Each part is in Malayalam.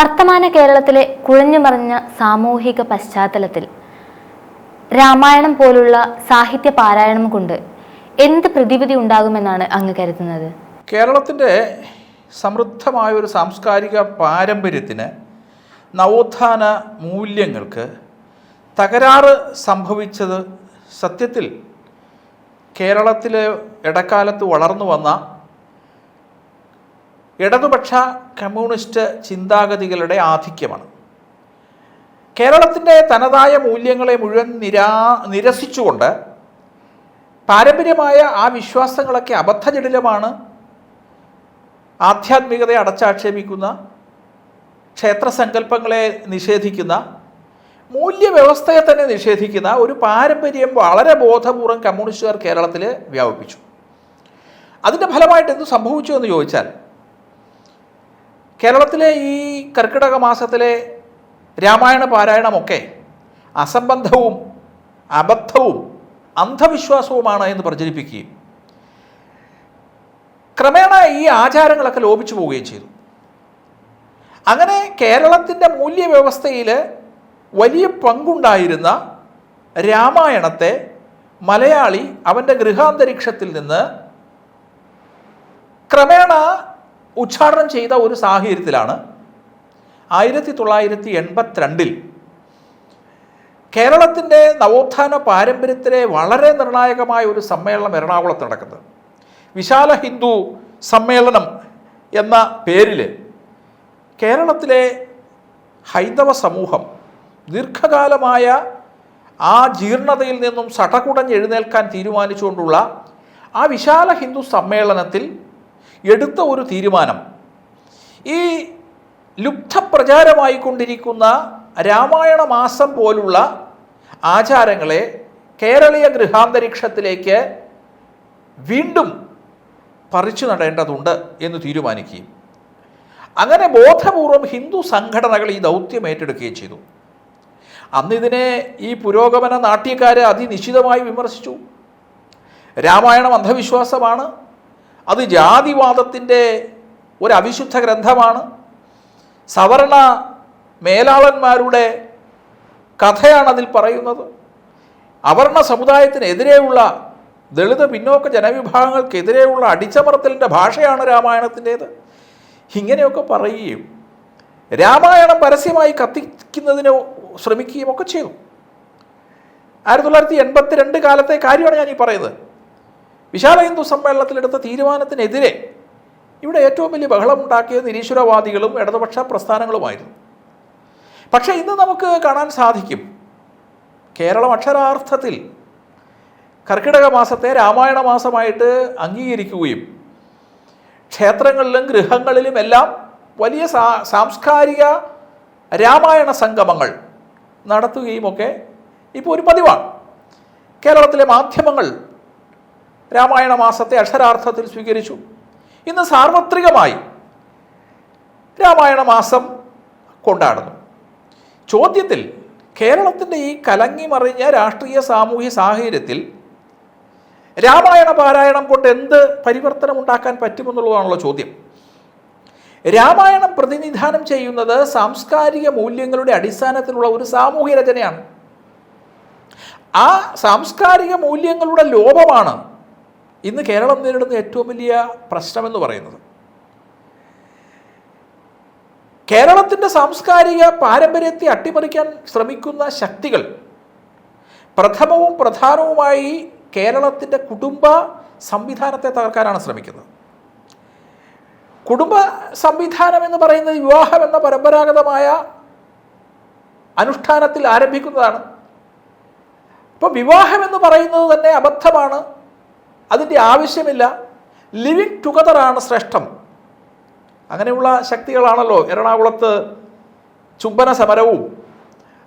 വർത്തമാന കേരളത്തിലെ കുഴഞ്ഞുമറിഞ്ഞ സാമൂഹിക പശ്ചാത്തലത്തിൽ രാമായണം പോലുള്ള സാഹിത്യ പാരായണം കൊണ്ട് എന്ത് പ്രതിവിധി ഉണ്ടാകുമെന്നാണ് അങ്ങ് കരുതുന്നത്? കേരളത്തിന്റെ സമൃദ്ധമായ ഒരു സാംസ്കാരിക പാരമ്പര്യത്തിന് നവോത്ഥാന മൂല്യങ്ങൾക്ക് തകരാറ് സംഭവിച്ചത് സത്യത്തിൽ കേരളത്തിലെ ഇടക്കാലത്ത് വളർന്നു വന്ന ഇടതുപക്ഷ കമ്മ്യൂണിസ്റ്റ് ചിന്താഗതികളുടെ ആധിക്യമാണ്. കേരളത്തിന്റെ തനതായ മൂല്യങ്ങളെ മുഴുവൻ നിരാ നിരസിച്ചുകൊണ്ട് പാരമ്പര്യമായ ആ വിശ്വാസങ്ങളൊക്കെ അബദ്ധജടിലമാണ് ആധ്യാത്മികതയെ അടച്ചാക്ഷേപിക്കുന്ന ക്ഷേത്രസങ്കല്പങ്ങളെ നിഷേധിക്കുന്ന മൂല്യവ്യവസ്ഥയെ തന്നെ നിഷേധിക്കുന്ന ഒരു പാരമ്പര്യം വളരെ ബോധപൂർവം കമ്മ്യൂണിസ്റ്റുകാർ കേരളത്തിൽ വ്യാപിപ്പിച്ചു. അതിന്റെ ഫലമായിട്ട് എന്ത് സംഭവിച്ചു എന്ന് ചോദിച്ചാൽ കേരളത്തിലെ ഈ കർക്കിടക മാസത്തിലെ രാമായണ പാരായണമൊക്കെ അസംബന്ധവും അബദ്ധവും അന്ധവിശ്വാസവുമാണ് എന്ന് പ്രചരിപ്പിക്കുകയും ക്രമേണ ഈ ആചാരങ്ങളൊക്കെ ലോപിച്ചു പോവുകയും ചെയ്തു. അങ്ങനെ കേരളത്തിന്റെ മൂല്യവ്യവസ്ഥയിൽ വലിയ പങ്കുണ്ടായിരുന്ന രാമായണത്തെ മലയാളി അവന്റെ ഗൃഹാന്തരീക്ഷത്തിൽ നിന്ന് ക്രമേണ ഉച്ചാരണം ചെയ്ത ഒരു സാഹചര്യത്തിലാണ് ആയിരത്തി തൊള്ളായിരത്തി എൺപത്തിരണ്ടിൽ കേരളത്തിന്റെ നവോത്ഥാന പാരമ്പര്യത്തിലെ വളരെ നിർണായകമായ ഒരു സമ്മേളനം എറണാകുളത്ത് നടക്കുന്നത്. വിശാല ഹിന്ദു സമ്മേളനം എന്ന പേരിൽ കേരളത്തിലെ ഹൈന്ദവ സമൂഹം ദീർഘകാലമായ ആ ജീർണതയിൽ നിന്നും സടകുടഞ്ഞ് എഴുന്നേൽക്കാൻ തീരുമാനിച്ചുകൊണ്ടുള്ള ആ വിശാല ഹിന്ദു സമ്മേളനത്തിൽ എടുത്ത ഒരു തീരുമാനം. ഈ ലുപ്തപ്രചാരമായിക്കൊണ്ടിരിക്കുന്ന രാമായണ മാസം പോലുള്ള ആചാരങ്ങളെ കേരളീയ ഗൃഹാന്തരീക്ഷത്തിലേക്ക് വീണ്ടും പറിച്ചു നടേണ്ടതുണ്ട് എന്ന് തീരുമാനിക്കുകയും അങ്ങനെ ബോധപൂർവം ഹിന്ദു സംഘടനകൾ ഈ ദൗത്യം ഏറ്റെടുക്കുകയും ചെയ്തു. അന്ന് ഇതിനെ ഈ പുരോഗമന നാട്യക്കാരെ അതിനിശ്ചിതമായി വിമർശിച്ചു. രാമായണം അന്ധവിശ്വാസമാണ്. അത് ജാതിവാദത്തിന്റെ ഒരു അവിശുദ്ധ ഗ്രന്ഥമാണ്. സവർണ മേലാളന്മാരുടെ കഥയാണ് അതിൽ പറയുന്നത്. അവർണ സമുദായത്തിനെതിരെയുള്ള ദളിത് പിന്നോക്ക ജനവിഭാഗങ്ങൾക്കെതിരെയുള്ള അടിച്ചമർത്തലിന്റെ ഭാഷയാണ് രാമായണത്തിന്റേത്. ഇങ്ങനെയൊക്കെ പറയുകയും രാമായണം പരസ്യമായി കത്തിക്കുന്നതിന് ശ്രമിക്കുകയും ഒക്കെ ചെയ്തു. ആയിരത്തി തൊള്ളായിരത്തി എൺപത്തി രണ്ട് കാലത്തെ കാര്യമാണ് ഞാൻ ഈ പറയുന്നത്. വിശാല ഹിന്ദു സമ്മേളനത്തിലെടുത്ത തീരുമാനത്തിനെതിരെ ഇവിടെ ഏറ്റവും വലിയ ബഹളമുണ്ടാക്കിയത് നിരീശ്വരവാദികളും ഇടതുപക്ഷ പ്രസ്ഥാനങ്ങളുമായിരുന്നു. പക്ഷേ ഇന്ന് നമുക്ക് കാണാൻ സാധിക്കും കേരളം അക്ഷരാർത്ഥത്തിൽ കർക്കിടക മാസത്തെ രാമായണ മാസമായിട്ട് അംഗീകരിക്കുകയും ക്ഷേത്രങ്ങളിലും ഗൃഹങ്ങളിലും എല്ലാം വലിയ സാംസ്കാരിക രാമായണ സംഗമങ്ങൾ നടത്തുകയും ഒക്കെ ഇപ്പോൾ ഒരു പതിവാണ്. കേരളത്തിലെ മാധ്യമങ്ങൾ രാമായണ മാസത്തെ അക്ഷരാർത്ഥത്തിൽ സ്വീകരിച്ചു. ഇന്ന് സാർവത്രികമായി രാമായണ മാസം കൊണ്ടാടുന്നു. ചോദ്യത്തിൽ കേരളത്തിന്റെ ഈ കലങ്ങി മറിഞ്ഞ രാഷ്ട്രീയ സാമൂഹ്യ സാഹചര്യത്തിൽ രാമായണ പാരായണം കൊണ്ട് എന്ത് പരിവർത്തനം ഉണ്ടാക്കാൻ പറ്റുമെന്നുള്ളതാണല്ലോ ചോദ്യം. രാമായണം പ്രതിനിധാനം ചെയ്യുന്നത് സാംസ്കാരിക മൂല്യങ്ങളുടെ അടിസ്ഥാനത്തിലുള്ള ഒരു സാമൂഹ്യ രചനയാണ്. ആ സാംസ്കാരിക മൂല്യങ്ങളുടെ ലോപമാണ് ഇന്ന് കേരളം നേരിടുന്ന ഏറ്റവും വലിയ പ്രശ്നമെന്ന് പറയുന്നത് കേരളത്തിന്റെ സാംസ്കാരിക പാരമ്പര്യത്തെ അട്ടിമറിക്കാൻ ശ്രമിക്കുന്ന ശക്തികൾ പ്രഥമവും പ്രധാനവുമായി കേരളത്തിന്റെ കുടുംബ സംവിധാനത്തെ തകർക്കാനാണ് ശ്രമിക്കുന്നത്. കുടുംബ സംവിധാനം എന്ന് പറയുന്നത് വിവാഹം എന്ന പരമ്പരാഗതമായ അനുഷ്ഠാനത്തിൽ ആരംഭിക്കുന്നതാണ്. അപ്പോൾ വിവാഹം എന്ന് പറയുന്നത് തന്നെ അബദ്ധമാണ്. അതിന്റെ ആവശ്യമില്ല. ലിവിങ് ടുഗദറാണ് ശ്രേഷ്ഠം. അങ്ങനെയുള്ള ശക്തികളാണല്ലോ എറണാകുളത്ത് ചുംബന സമരവും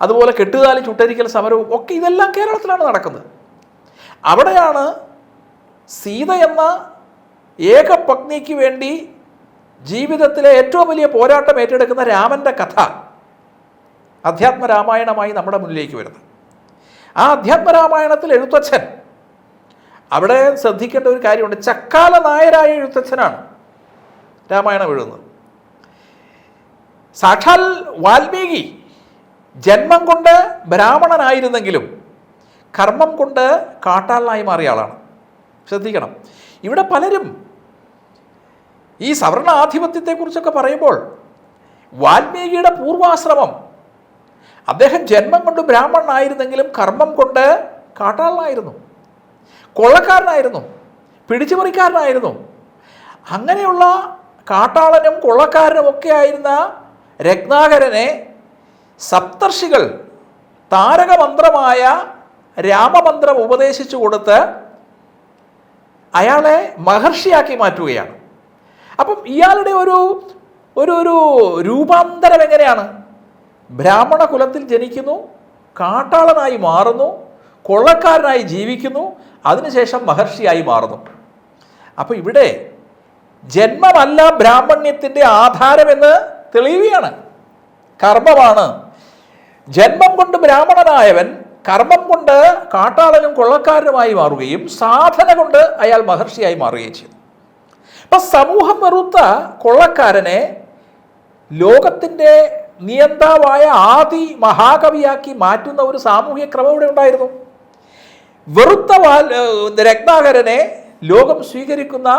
അതുപോലെ കെട്ടുകാലി ചുട്ടരിക്കൽ സമരവും ഒക്കെ ഇതെല്ലാം കേരളത്തിലാണ് നടക്കുന്നത്. അവിടെയാണ് സീത എന്ന ഏക പത്നിക്ക് വേണ്ടി ജീവിതത്തിലെ ഏറ്റവും വലിയ പോരാട്ടം ഏറ്റെടുക്കുന്ന രാമന്റെ കഥ അധ്യാത്മ രാമായണമായി നമ്മുടെ മുന്നിലേക്ക് വരുന്നത്. ആ അധ്യാത്മ രാമായണത്തിൽ എഴുത്തച്ഛൻ അവിടെ ശ്രദ്ധിക്കേണ്ട ഒരു കാര്യമുണ്ട്. ചക്കാല നായരായ എഴുത്തച്ഛനാണ് രാമായണം എഴുതുന്നത്. സാക്ഷാൽ വാൽമീകി ജന്മം കൊണ്ട് ബ്രാഹ്മണനായിരുന്നെങ്കിലും കർമ്മം കൊണ്ട് കാട്ടാളനായി മാറിയ ആളാണ്. ശ്രദ്ധിക്കണം. ഇവിടെ പലരും ഈ സവർണ ആധിപത്യത്തെക്കുറിച്ചൊക്കെ പറയുമ്പോൾ വാൽമീകിയുടെ പൂർവാശ്രമം അദ്ദേഹം ജന്മം കൊണ്ട് ബ്രാഹ്മണനായിരുന്നെങ്കിലും കർമ്മം കൊണ്ട് കാട്ടാളനായിരുന്നു. കൊള്ളക്കാരനായിരുന്നു. പിടിച്ചുപറിക്കാരനായിരുന്നു. അങ്ങനെയുള്ള കാട്ടാളനും കൊള്ളക്കാരനും ഒക്കെ ആയിരുന്ന രത്നാകരനെ സപ്തർഷികൾ താരകമന്ത്രമായ രാമമന്ത്രം ഉപദേശിച്ചു കൊടുത്ത് അയാളെ മഹർഷിയാക്കി മാറ്റുകയാണ്. അപ്പം ഇയാളുടെ ഒരു ഒരു ഒരു രൂപാന്തരം എങ്ങനെയാണ്? ബ്രാഹ്മണ കുലത്തിൽ ജനിക്കുന്നു കാട്ടാളനായി മാറുന്നു കൊള്ളക്കാരനായി ജീവിക്കുന്നു അതിനുശേഷം മഹർഷിയായി മാറുന്നു. അപ്പോൾ ഇവിടെ ജന്മമല്ല ബ്രാഹ്മണ്യത്തിന്റെ ആധാരമെന്ന് തെളിയുകയാണ്. കർമ്മമാണ്. ജന്മം കൊണ്ട് ബ്രാഹ്മണനായവൻ കർമ്മം കൊണ്ട് കാട്ടാളനും കൊള്ളക്കാരനുമായി മാറുകയും സാധന കൊണ്ട് അയാൾ മഹർഷിയായി മാറുകയും ചെയ്തു. അപ്പൊ സമൂഹം വെറുത്ത കൊള്ളക്കാരനെ ലോകത്തിന്റെ നിയന്താവായ ആദി മഹാകവിയാക്കി മാറ്റുന്ന ഒരു സാമൂഹ്യ ക്രമം ഇവിടെ ഉണ്ടായിരുന്നു. വെറുത്ത വാൽ രത്നാകരനെ ലോകം സ്വീകരിക്കുന്ന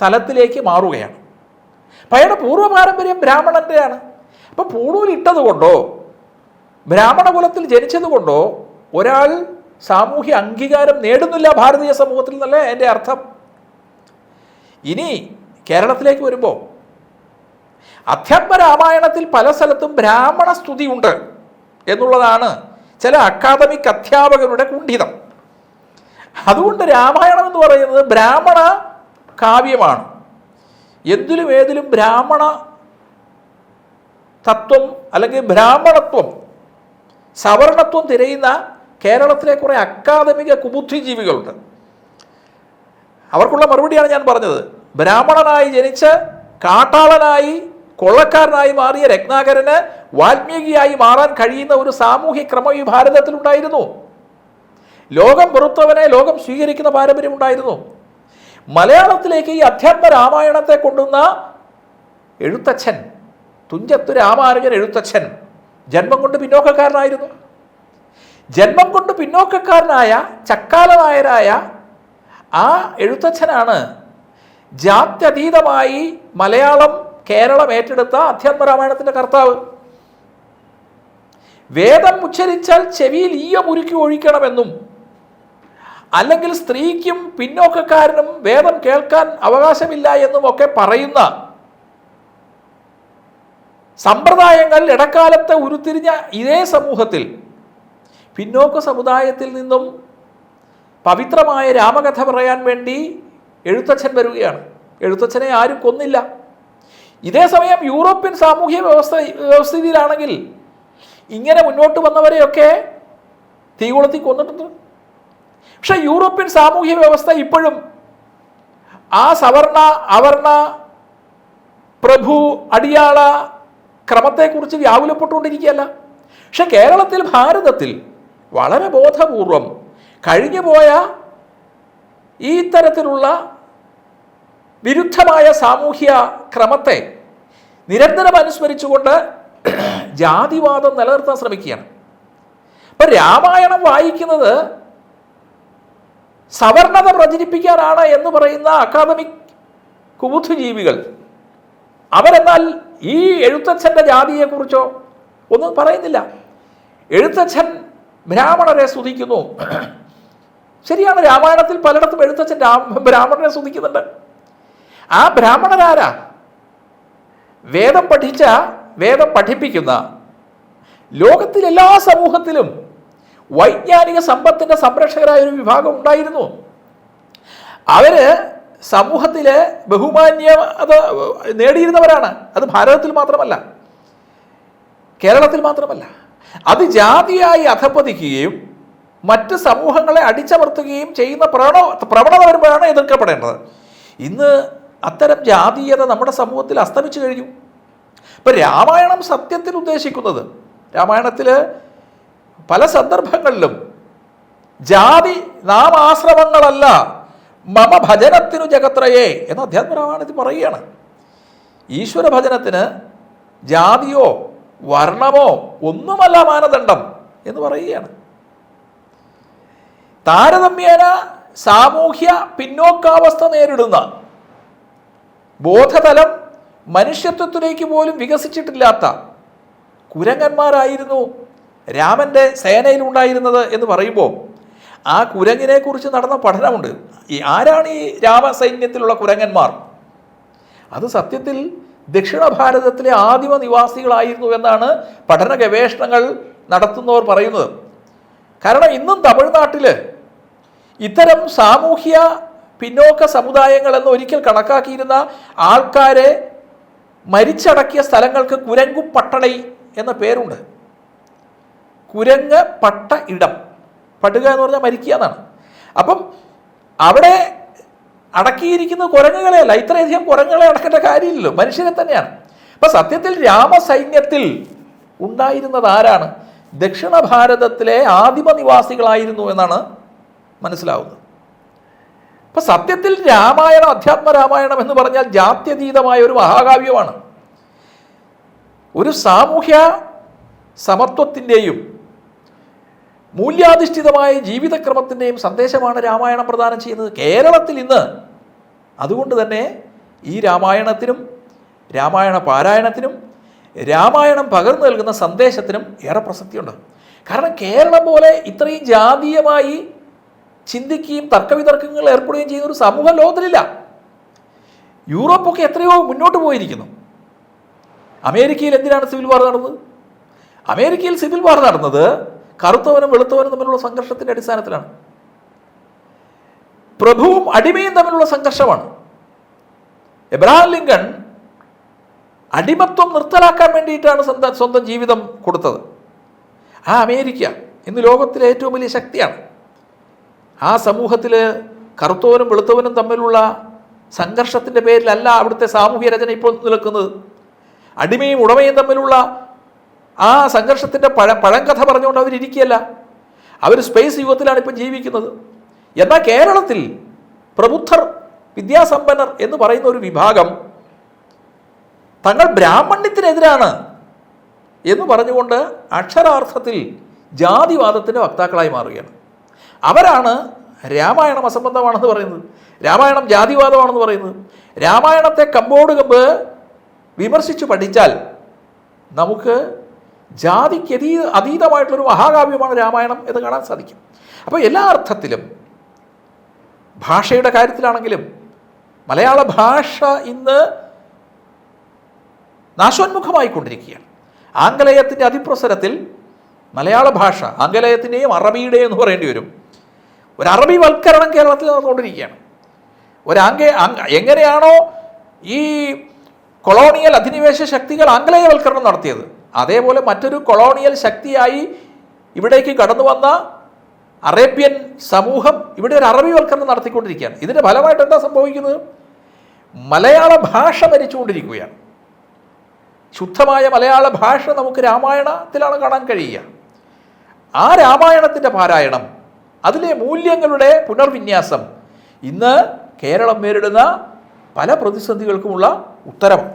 തലത്തിലേക്ക് മാറുകയാണ്. അപ്പം അയാളുടെ പൂർവ പാരമ്പര്യം ബ്രാഹ്മണന്റെയാണ് അപ്പം പൂണൂൽ ഇട്ടതുകൊണ്ടോ ബ്രാഹ്മണകുലത്തിൽ ജനിച്ചതുകൊണ്ടോ ഒരാൾ സാമൂഹ്യ അംഗീകാരം നേടുന്നില്ല ഭാരതീയ സമൂഹത്തിൽ നിന്നല്ലേ എന്റെ അർത്ഥം? ഇനി കേരളത്തിലേക്ക് വരുമ്പോൾ അധ്യാത്മ രാമായണത്തിൽ പല സ്ഥലത്തും ബ്രാഹ്മണ സ്തുതി ഉണ്ട് എന്നുള്ളതാണ് ചില അക്കാദമിക് അധ്യാപകരുടെ കുണ്ഠിതം. അതുകൊണ്ട് രാമായണം എന്ന് പറയുന്നത് ബ്രാഹ്മണ കാവ്യമാണ്. എന്തിലും ഏതിലും ബ്രാഹ്മണ തത്വം അല്ലെങ്കിൽ ബ്രാഹ്മണത്വം സവർണത്വം തിരയുന്ന കേരളത്തിലെ കുറേ അക്കാദമിക കുബുദ്ധിജീവികളുണ്ട്. അവർക്കുള്ള മറുപടിയാണ് ഞാൻ പറഞ്ഞത്. ബ്രാഹ്മണനായി ജനിച്ച് കാട്ടാളനായി കൊള്ളക്കാരനായി മാറിയ രത്നാകരന് വാൽമീകിയായി മാറാൻ കഴിയുന്ന ഒരു സാമൂഹ്യ ക്രമം ഈ ഭാരതത്തിലുണ്ടായിരുന്നു ലോകം പുറത്തവനെ ലോകം സ്വീകരിക്കുന്ന പാരമ്പര്യം ഉണ്ടായിരുന്നു. മലയാളത്തിലേക്ക് ഈ അധ്യാത്മ രാമായണത്തെ കൊണ്ടുവന്ന എഴുത്തച്ഛൻ തുഞ്ചത്ത് രാമാനുജൻ എഴുത്തച്ഛൻ ജന്മം കൊണ്ട് പിന്നോക്കക്കാരനായിരുന്നു. ജന്മം കൊണ്ട് പിന്നോക്കക്കാരനായ ചക്കാല നായരായ ആ എഴുത്തച്ഛനാണ് ജാത്യതീതമായി മലയാളം കേരളം ഏറ്റെടുത്ത അധ്യാത്മ രാമായണത്തിന്റെ കർത്താവ്. വേദം ഉച്ചരിച്ചാൽ ചെവിയിൽ ഈയ മുരുക്കി ഒഴിക്കണമെന്നും അല്ലെങ്കിൽ സ്ത്രീക്കും പിന്നോക്കക്കാരനും വേദം കേൾക്കാൻ അവകാശമില്ല എന്നും ഒക്കെ പറയുന്ന സമ്പ്രദായങ്ങൾ ഇടക്കാലത്തെ ഉരുത്തിരിഞ്ഞ ഇതേ സമൂഹത്തിൽ പിന്നോക്ക സമുദായത്തിൽ നിന്നും പവിത്രമായ രാമകഥ പറയാൻ വേണ്ടി എഴുത്തച്ഛൻ വരികയാണ്. എഴുത്തച്ഛനെ ആരും കൊന്നില്ല. ഇതേ സമയം യൂറോപ്യൻ സാമൂഹ്യ വ്യവസ്ഥ വ്യവസ്ഥിതിയിലാണെങ്കിൽ ഇങ്ങനെ മുന്നോട്ട് വന്നവരെയൊക്കെ തീകുളത്തി കൊന്നിട്ടുണ്ട്. പക്ഷെ യൂറോപ്യൻ സാമൂഹ്യ വ്യവസ്ഥ ഇപ്പോഴും ആ സവർണ അവർണ പ്രഭു അടിയാള ക്രമത്തെക്കുറിച്ച് വ്യാകുലപ്പെട്ടുകൊണ്ടിരിക്കുകയല്ല. പക്ഷെ കേരളത്തിൽ ഭാരതത്തിൽ വളരെ ബോധപൂർവം കഴിഞ്ഞു പോയ ഈ തരത്തിലുള്ള വിരുദ്ധമായ സാമൂഹ്യ ക്രമത്തെ നിരന്തരം അനുസ്മരിച്ചുകൊണ്ട് ജാതിവാദം നിലനിർത്താൻ ശ്രമിക്കുകയാണ്. ഇപ്പം രാമായണം വായിക്കുന്നത് സവർണത പ്രചരിപ്പിക്കാനാണ് എന്ന് പറയുന്ന അക്കാദമിക് കുബുദ്ധിജീവികൾ. അവരെന്നാൽ ഈ എഴുത്തച്ഛന്റെ ജാതിയെക്കുറിച്ചോ ഒന്നും പറയുന്നില്ല. എഴുത്തച്ഛൻ ബ്രാഹ്മണരെ സ്തുതിക്കുന്നു. ശരിയാണ് രാമായണത്തിൽ പലയിടത്തും എഴുത്തച്ഛൻ ബ്രാഹ്മണരെ സ്തുതിക്കുന്നുണ്ട്. ആ ബ്രാഹ്മണരാരാ? വേദം പഠിച്ച വേദം പഠിപ്പിക്കുന്ന ലോകത്തിലെല്ലാ സമൂഹത്തിലും വൈജ്ഞാനിക സമ്പത്തിന്റെ സംരക്ഷകരായ ഒരു വിഭാഗം ഉണ്ടായിരുന്നു. അവർ സമൂഹത്തിലെ ബഹുമാന്യം അത് നേടിയിരുന്നവരാണ്. അത് ഭാരതത്തിൽ മാത്രമല്ല കേരളത്തിൽ മാത്രമല്ല. അത് ജാതിയായി അധപ്പതിക്കുകയും മറ്റ് സമൂഹങ്ങളെ അടിച്ചമർത്തുകയും ചെയ്യുന്ന പ്രവണ പ്രവണത വരുമ്പോഴാണ് എതിർക്കപ്പെടേണ്ടത്. ഇന്ന് അത്തരം ജാതീയത നമ്മുടെ സമൂഹത്തിൽ അസ്തമിച്ചു കഴിഞ്ഞു. ഇപ്പം രാമായണം സത്യത്തിൽ ഉദ്ദേശിക്കുന്നത് രാമായണത്തിൽ പല സന്ദർഭങ്ങളിലും ജാതി നാമാശ്രമങ്ങളല്ല മമ ഭജനത്തിനു ജഗത്രയേ എന്ന് അധ്യാത്മരാമാണ് ഇത് പറയുകയാണ്. ഈശ്വര ഭജനത്തിന് ജാതിയോ വർണമോ ഒന്നുമല്ല മാനദണ്ഡം എന്ന് പറയുകയാണ്. താരതമ്യേന സാമൂഹ്യ പിന്നോക്കാവസ്ഥ നേരിടുന്ന ബോധതലം മനുഷ്യത്വത്തിലേക്ക് പോലും വികസിച്ചിട്ടില്ലാത്ത കുരങ്ങന്മാരായിരുന്നു രാമന്റെ സേനയിലുണ്ടായിരുന്നത് എന്ന് പറയുമ്പോൾ ആ കുരങ്ങിനെ കുറിച്ച് നടന്ന പഠനമുണ്ട്. ഈ ആരാണ് ഈ രാമസൈന്യത്തിലുള്ള കുരങ്ങന്മാർ? അത് സത്യത്തിൽ ദക്ഷിണ ഭാരതത്തിലെ ആദിമ നിവാസികളായിരുന്നു എന്നാണ് പഠന ഗവേഷണങ്ങൾ നടത്തുന്നവർ പറയുന്നത്. കാരണം ഇന്നും തമിഴ്നാട്ടിൽ ഇത്തരം സാമൂഹ്യ പിന്നോക്ക സമുദായങ്ങൾ എന്ന് ഒരിക്കൽ കണക്കാക്കിയിരുന്ന ആൾക്കാരെ മരിച്ചടക്കിയ സ്ഥലങ്ങൾക്ക് കുരങ്കും പട്ടണൈ എന്ന പേരുണ്ട്. കുരങ്ങ് പട്ട ഇടം. പട്ടുക എന്ന് പറഞ്ഞാൽ മരിക്കുക എന്നാണ്. അപ്പം അവിടെ അടക്കിയിരിക്കുന്ന കുരങ്ങുകളെ അല്ല ഇത്രയധികം കുരങ്ങുകളെ അടക്കേണ്ട കാര്യമില്ലല്ലോ. മനുഷ്യരെ തന്നെയാണ്. അപ്പം സത്യത്തിൽ രാമസൈന്യത്തിൽ ഉണ്ടായിരുന്നത് ആരാണ്? ദക്ഷിണ ഭാരതത്തിലെ ആദിമ നിവാസികളായിരുന്നു എന്നാണ് മനസ്സിലാവുന്നത്. അപ്പം സത്യത്തിൽ രാമായണം അധ്യാത്മ രാമായണം എന്ന് പറഞ്ഞാൽ ജാത്യതീതമായ ഒരു മഹാകാവ്യമാണ്. ഒരു സാമൂഹ്യ സമത്വത്തിന്റെയും മൂല്യാധിഷ്ഠിതമായ ജീവിതക്രമത്തിന്റെയും സന്ദേശമാണ് രാമായണം പ്രദാനം ചെയ്യുന്നത്. കേരളത്തിൽ ഇന്ന് അതുകൊണ്ട് തന്നെ ഈ രാമായണത്തിനും രാമായണ പാരായണത്തിനും രാമായണം പകർന്നു നൽകുന്ന സന്ദേശത്തിനും ഏറെ പ്രസക്തിയുണ്ട്. കാരണം കേരളം പോലെ ഇത്രയും ജാതീയമായി ചിന്തിക്കുകയും തർക്കവിതർക്കങ്ങൾ ഏർപ്പെടുകയും ചെയ്യുന്ന ഒരു സമൂഹം ലോകത്തിലില്ല. യൂറോപ്പൊക്കെ എത്രയോ മുന്നോട്ട് പോയിരിക്കുന്നു. അമേരിക്കയിൽ എന്തിനാണ് സിവിൽ വാർ നടന്നത്? അമേരിക്കയിൽ സിവിൽ വാർ നടന്നത് കറുത്തവനും വെളുത്തവനും തമ്മിലുള്ള സംഘർഷത്തിന്റെ അടിസ്ഥാനത്തിലാണ്. പ്രഭുവും അടിമയും തമ്മിലുള്ള സംഘർഷമാണ്. എബ്രഹാം ലിങ്കൺ അടിമത്വം നിർത്തലാക്കാൻ വേണ്ടിയിട്ടാണ് സ്വന്തം സ്വന്തം ജീവിതം കൊടുത്തത്. ആ അമേരിക്ക ഇന്ന് ലോകത്തിലെ ഏറ്റവും വലിയ ശക്തിയാണ്. ആ സമൂഹത്തിൽ കറുത്തവനും വെളുത്തവനും തമ്മിലുള്ള സംഘർഷത്തിന്റെ പേരിലല്ല അവിടുത്തെ സാമൂഹ്യ രചന ഇപ്പോൾ നിൽക്കുന്നത് അടിമയും ഉടമയും തമ്മിലുള്ള ആ സംഘർഷത്തിന്റെ പഴ പഴങ്കഥ പറഞ്ഞുകൊണ്ട് അവരിയ്ക്കുകയല്ല അവർ സ്പേസ് യുഗത്തിലാണ് ഇപ്പം ജീവിക്കുന്നത്. എന്നാൽ കേരളത്തിൽ പ്രബുദ്ധർ വിദ്യാസമ്പന്നർ എന്ന് പറയുന്ന ഒരു വിഭാഗം തങ്ങൾ ബ്രാഹ്മണ്യത്തിനെതിരാണ് എന്ന് പറഞ്ഞുകൊണ്ട് അക്ഷരാർത്ഥത്തിൽ ജാതിവാദത്തിന്റെ വക്താക്കളായി മാറുകയാണ്. അവരാണ് രാമായണം അസംബന്ധമാണെന്ന് പറയുന്നത്. രാമായണം ജാതിവാദമാണെന്ന് പറയുന്നത്. രാമായണത്തെ കമ്പോട് കമ്പ് വിമർശിച്ച് പഠിച്ചാൽ നമുക്ക് ജാതിക്ക് അതീ അതീതമായിട്ടുള്ളൊരു മഹാകാവ്യമാണ് രാമായണം എന്ന് കാണാൻ സാധിക്കും. അപ്പോൾ എല്ലാ അർത്ഥത്തിലും ഭാഷയുടെ കാര്യത്തിലാണെങ്കിലും മലയാള ഭാഷ ഇന്ന് നാശോന്മുഖമായിക്കൊണ്ടിരിക്കുകയാണ്. ആംഗലേയത്തിന്റെ അതിപ്രസരത്തിൽ മലയാള ഭാഷ ആംഗലേയത്തിന്റെയും അറബിയുടെയും എന്ന് പറയേണ്ടി വരും ഒരു അറബി വൽക്കരണം കേരളത്തിൽ നടന്നുകൊണ്ടിരിക്കുകയാണ്. ഒരു ആംഗേ എങ്ങനെയാണോ ഈ കൊളോണിയൽ അധിനിവേശ ശക്തികൾ ആംഗലേയവൽക്കരണം നടത്തിയത്? അതേപോലെ മറ്റൊരു കൊളോണിയൽ ശക്തിയായി ഇവിടേക്ക് കടന്നു വന്ന അറേബ്യൻ സമൂഹം ഇവിടെ ഒരു അറബിവൽക്കരണം നടത്തിക്കൊണ്ടിരിക്കുകയാണ്. ഇതിന്റെ ഫലമായിട്ട് എന്താ സംഭവിക്കുന്നത്? മലയാള ഭാഷ മരിച്ചുകൊണ്ടിരിക്കുകയാണ് ശുദ്ധമായ മലയാള ഭാഷ നമുക്ക് രാമായണത്തിലാണ് കാണാൻ കഴിയുക. ആ രാമായണത്തിന്റെ പാരായണം അതിലെ മൂല്യങ്ങളുടെ പുനർവിന്യാസം ഇന്ന് കേരളം നേരിടുന്ന പല പ്രതിസന്ധികൾക്കുമുള്ള ഉത്തരമാണ്